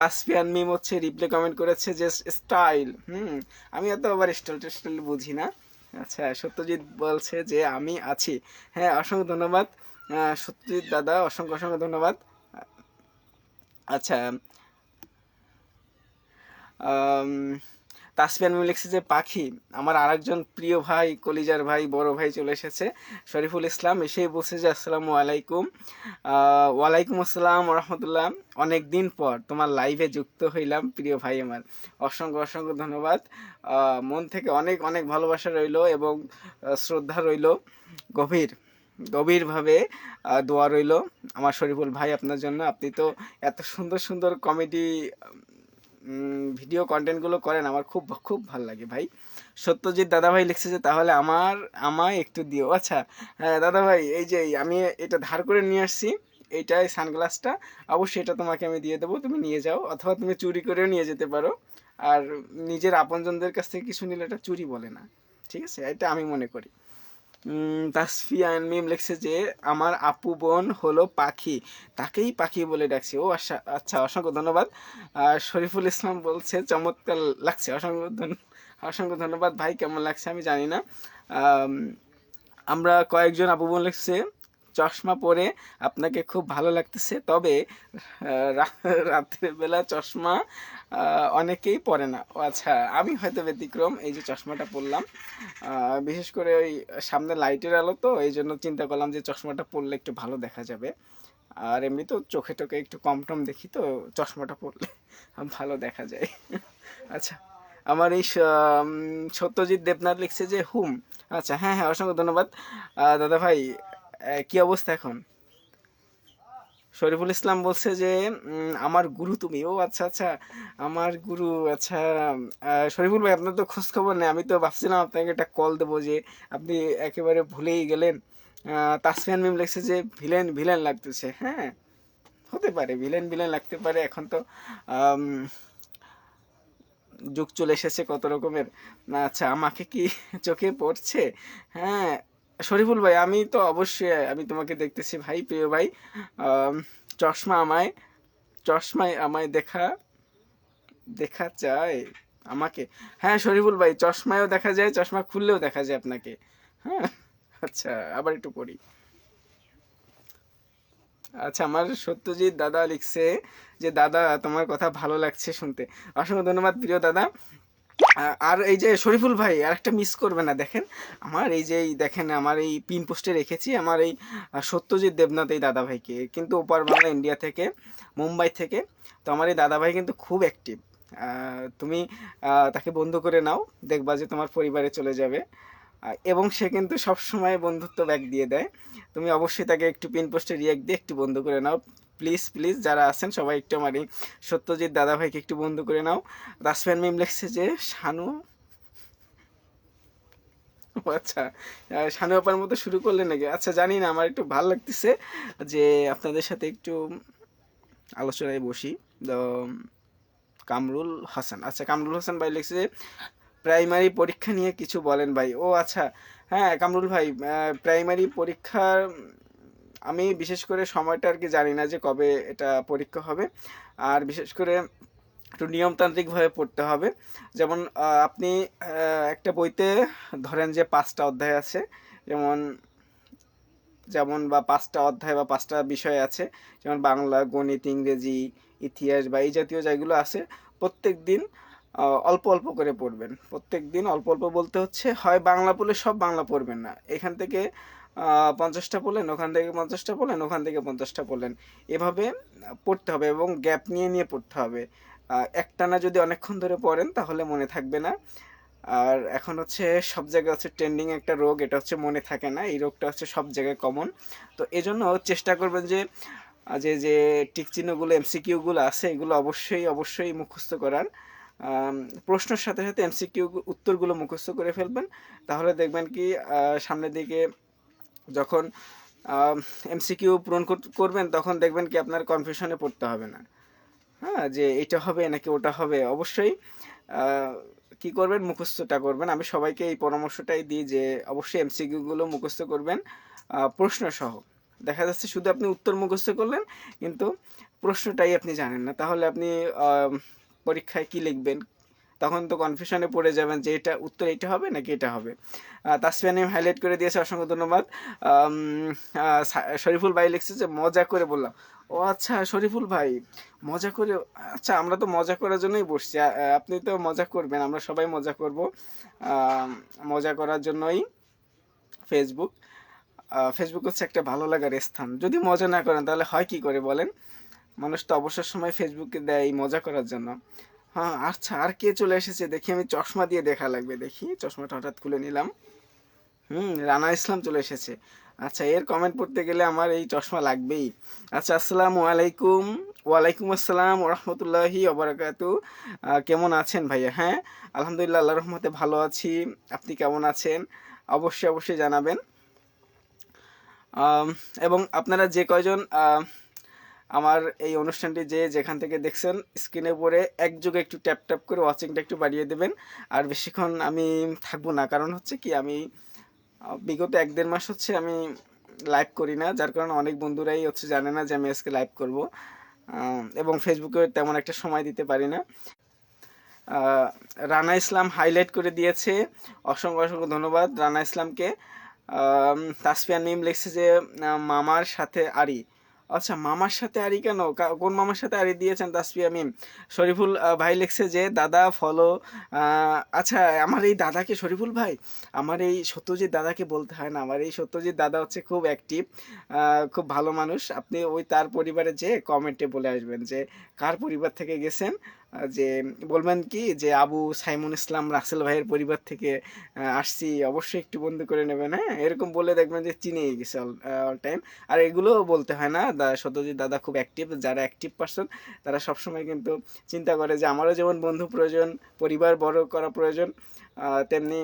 Caspian মিম হচ্ছে replay comment করেছে যে স্টাইল হুম, আমি এত আবার স্টাইল টেস্টাইল বুঝি না। আচ্ছা সত্যজিৎ বলছে যে আমি আছি। হ্যাঁ অসংখ্য ধন্যবাদ। সত্যজিৎ দাদা, অসংখ্য অসংখ্য ধন্যবাদ। আচ্ছা তাসপিয়ান মিম লিখছে যে, পাখি, আমার আরেকজন প্রিয় ভাই, কলিজার ভাই, বড় ভাই চলে এসেছে, শরীফুল ইসলাম। এসেই বলছে যে, আসসালামু আলাইকুম। ওয়ালাইকুম আসসালাম রহমতুল্লাহ অনেক দিন পর তোমার লাইভে যুক্ত হইলাম, প্রিয় ভাই আমার। অসংখ্য অসংখ্য ধন্যবাদ। মন থেকে অনেক অনেক ভালোবাসা রইল এবং শ্রদ্ধা রইল। গভীর, গভীরভাবে দোয়া রইল আমার শরীফুল ভাই আপনার জন্য। আপনি তো এত সুন্দর সুন্দর কমেডি ভিডিও কন্টেন্টগুলো করেন, আমার খুব খুব ভালো লাগে ভাই। সত্যজিৎ দাদা ভাই লিখছে যে, তাহলে আমার আমায় একটু দিও। আচ্ছা হ্যাঁ দাদা ভাই এই যে, আমি এটা ধার করে নিয়ে আসছি। এইটা এই সানগ্লাসটা। অবশ্যই এটা তোমাকে আমি দিয়ে দেবো, তুমি নিয়ে যাও, অথবা তুমি চুরি করেও নিয়ে যেতে পারো। আর নিজের আপনজনদের কাছ থেকে কিছু নিলে এটা চুরি বলে না। ঠিক আছে, এটা আমি মনে করি। তাসফিয়ান মিম লিখছে যে, আমার আপু বোন হলো পাখি। তাকেই পাখি বলে ডাকছি। ও আচ্ছা আচ্ছা অসংখ্য ধন্যবাদ। আর শরীফুল ইসলাম বলছে, চমৎকার লাগছে। অসংখ্য অসংখ্য ধন্যবাদ। ভাই, কেমন লাগছে আমি জানি না। আমরা কয়েকজন আপু বোন লিখছে, চশমা পরে আপনাকে খুব ভালো লাগতেছে। তবে রাতের বেলা চশমা অনেকেই পরে না। আচ্ছা আমি হয়তো ব্যতিক্রম, এই যে চশমাটা পরলাম। বিশেষ করে ওই সামনে লাইটের আলো তো, এই জন্য চিন্তা করলাম যে চশমাটা পরলে একটু ভালো দেখা যাবে। আর এমনি তো চোখে টোকে একটু কম টম দেখি তো, চশমাটা পরলে ভালো দেখা যায়। আচ্ছা আমার এই সত্যজিৎ দেবনাথ লিখছে যে, হুম। আচ্ছা হ্যাঁ হ্যাঁ অসংখ্য ধন্যবাদ। দাদা ভাই কি অবস্থা এখন? শরীফুল ইসলাম বলছে যে আমার গুরু তুমি। ও আচ্ছা আচ্ছা আমার গুরু আচ্ছা শরীফুল ভাই, আপনার তো খোঁজ খবর নেই। আমি তো ভাবছিলাম আপনাকে একটা কল দেবো যে, আপনি একেবারে ভুলেই গেলেন। তাসমিয়ান মিম লিখছে যে ভিলেন ভিলেন লাগতেছে। হ্যাঁ হতে পারে ভিলেন ভিলেন লাগতে পারে। এখন তো যুগ চলে এসেছে কত রকমের। আচ্ছা আমাকে কি চোখে পড়ছে? হ্যাঁ শরীফুল ভাই, আমি তো অবশ্যই, আমি তোমাকে দেখতেছি ভাই, প্রিয় ভাই। চশমা আমায় চশমায় আমায় দেখা দেখা যায় আমাকে। হ্যাঁ শরীফুল ভাই, চশমায়ও দেখা যায়, চশমা খুললেও দেখা যায় আপনাকে। হ্যাঁ আচ্ছা আবার একটু পড়ি। আচ্ছা আমার সত্যজিৎ দাদা লিখছে যে, দাদা, তোমার কথা ভালো লাগছে শুনতে। অসংখ্য ধন্যবাদ, প্রিয় দাদা। আর এই যে শরীফুল ভাই আর একটা মিস করবে না, দেখেন। আমার এই যে দেখেন, আমার এই পিন পোস্টে রেখেছি, আমার এই সত্যজিৎ দেবনাথ এই দাদা ভাইকে। কিন্তু ওপার বাংলা ইন্ডিয়া থেকে, মুম্বাই থেকে, তো আমার এই দাদা ভাই কিন্তু খুব অ্যাক্টিভ তুমি তাকে বন্ধু করে নাও, দেখবা যে তোমার পরিবারে চলে যাবে। এবং সে কিন্তু সবসময় বন্ধুত্ব ব্যাগ দিয়ে দেয়। তুমি অবশ্যই তাকে একটু পিন পোস্টে রিয়াক্ট দিয়ে একটু বন্ধু করে নাও। প্লিজ প্লিজ, যারা আছেন, সবাই একটু আমার এই সত্যজিৎ দাদাভাইকে একটু বন্ধু করে নাও। রাসম্যান মিম লিখছে যে, শানু আচ্ছা শানু আপার মতো শুরু করলেন নাকি? আচ্ছা জানি না, আমার একটু ভালো লাগতেছে যে আপনাদের সাথে একটু আলোচনায় বসি। কামরুল হাসান আচ্ছা কামরুল হাসান ভাই লিখছে যে, প্রাইমারি পরীক্ষা নিয়ে কিছু বলেন ভাই। ও আচ্ছা হ্যাঁ কামরুল ভাই প্রাইমারি পরীক্ষার আমি বিশেষ করে সময়টা আর কি জানি না যে কবে এটা পরীক্ষা হবে। আর বিশেষ করে একটু নিয়মতান্ত্রিকভাবে পড়তে হবে। যেমন আপনি একটা বইতে ধরেন যে পাঁচটা অধ্যায় আছে, যেমন যেমন বা পাঁচটা অধ্যায় বা পাঁচটা বিষয় আছে, যেমন বাংলা, গণিত, ইংরেজি, ইতিহাস বা এই জাতীয় যেগুলো আছে, প্রত্যেক দিন অল্প অল্প করে পড়বেন। প্রত্যেক দিন অল্প অল্প বলতে হচ্ছে, হয় বাংলা পড়লে সব বাংলা পড়বেন না। এখান থেকে পঞ্চাশটা পড়লেন, ওখান থেকে পঞ্চাশটা পড়লেন, ওখান থেকে পঞ্চাশটা পড়লেন। এভাবে পড়তে হবে এবং গ্যাপ নিয়ে নিয়ে পড়তে হবে। একটানা যদি অনেকক্ষণ ধরে পড়েন, তাহলে মনে থাকবে না। আর এখন হচ্ছে সব জায়গায় হচ্ছে ট্রেন্ডিং একটা রোগ, এটা হচ্ছে মনে থাকে না। এই রোগটা হচ্ছে সব জায়গায় কমন তো এজন্য চেষ্টা করবেন যে যে যে টিক চিহ্নগুলো এমসিকিউগুলো আছে, এগুলো অবশ্যই অবশ্যই মুখস্থ করার। প্রশ্নের সাথে সাথে এমসিকিউ উত্তরগুলো মুখস্থ করে ফেলবেন। তাহলে দেখবেন কি সামনের দিকে যখন এমসিকিউ পূরণ কর- করবেন তখন দেখবেন কি আপনার কনফিউশনে পড়তে হবে না। হ্যাঁ যে এটা হবে নাকি ওটা হবে অবশ্যই কি করবেন? মুখস্থটা করবেন। আমি সবাইকে এই পরামর্শটাই দিই যে অবশ্যই এমসিকিউগুলো মুখস্থ করবেন আহ, প্রশ্ন সহ দেখা যাচ্ছে শুধু আপনি উত্তর মুখস্থ করলেন কিন্তু প্রশ্নটাই আপনি জানেন না। তাহলে আপনি পরীক্ষায় কি লিখবেন তখন তো কনফিউশনে পড়ে যাবেন যে এটা উত্তর এটা হবে নাকি এটা হবে। তাসফিয়া হাইলাইট করে দিয়েছে, অসংখ্য ধন্যবাদ। শরীফুল ভাই লিখছে যে, মজা করে বললাম। ও আচ্ছা শরীফুল ভাই, মজা করে আচ্ছা আমরা তো মজা করার জন্যই বসছি। আপনি তো মজা করবেন, আমরা সবাই মজা করব। মজা করার জন্যই ফেসবুক ফেসবুক হচ্ছে একটা ভালো লাগার স্থান। যদি মজা না করেন, তাহলে হয় কি করে বলেন? মানুষ তো অবসর সময় ফেসবুকে দেয় মজা করার জন্য। হ্যাঁ আচ্ছা আর কে চলে এসেছে? দেখি, আমি চশমা দিয়ে দেখা লাগবে, দেখি। চশমাটা হঠাৎ খুলে নিলাম। হুম, রানা ইসলাম চলে এসেছে। আচ্ছা এর কমেন্ট পড়তে গেলে আমার এই চশমা লাগবেই। আচ্ছা আসসালামু আলাইকুম। ওয়ালাইকুম আসসালাম রহমতুল্লাহি অবরাকাতু কেমন আছেন ভাইয়া? হ্যাঁ আলহামদুলিল্লাহ আল্লাহ রহমতে ভালো আছি। আপনি কেমন আছেন? অবশ্যই অবশ্যই জানাবেন। এবং আপনারা যে কয়জন আমার এই অনুষ্ঠানটি যে যেখান থেকে দেখছেন স্ক্রিনে পরে একযোগে একটু ট্যাপ ট্যাপ করে ওয়াচিংটা একটু বাড়িয়ে দেবেন। আর বেশিক্ষণ আমি থাকব না, কারণ হচ্ছে কি, আমি বিগত এক দেড় মাস হচ্ছে আমি লাইভ করি না, যার কারণে অনেক বন্ধুরাই হচ্ছে জানে না যে আমি আজকে লাইভ করব। এবং ফেসবুকে তেমন একটা সময় দিতে পারি না। রানা ইসলাম হাইলাইট করে দিয়েছে। অসংখ্য অসংখ্য ধন্যবাদ রানা ইসলামকে। তাসফিয়া মিম লিখছে যে, মামার সাথে আরি। আচ্ছা মামার সাথে আরি কেন? কোন মামার সাথে আরি দিয়েছেন তাসফিয়া মিম? শরীফুল ভাই লিখছে যে, দাদা ফলো আচ্ছা আমার এই দাদাকে, শরীফুল ভাই, আমার এই সত্যজিৎ দাদাকে বলতে হয় না। আমার এই সত্যজিৎ দাদা হচ্ছে খুব অ্যাক্টিভ খুব ভালো মানুষ। আপনি ওই তার পরিবারে যে কমেন্টে বলে আসবেন যে, কার পরিবার থেকে গেছেন? যে বলবেন কি যে আবু সাইমন ইসলাম রাসেল ভাইয়ের পরিবার থেকে আসছি, অবশ্যই একটু বন্ধু করে নেবেন হ্যাঁ? এরকম বলে দেখবেন যে চিনে গেছে অল টাইম আর এগুলো বলতে হয় না সত্যজিৎ দাদা খুব অ্যাক্টিভ যারা অ্যাক্টিভ পার্সন তারা সবসময় কিন্তু চিন্তা করে যে আমারও যেমন বন্ধু প্রয়োজন, পরিবার বড় করা প্রয়োজন তেমনি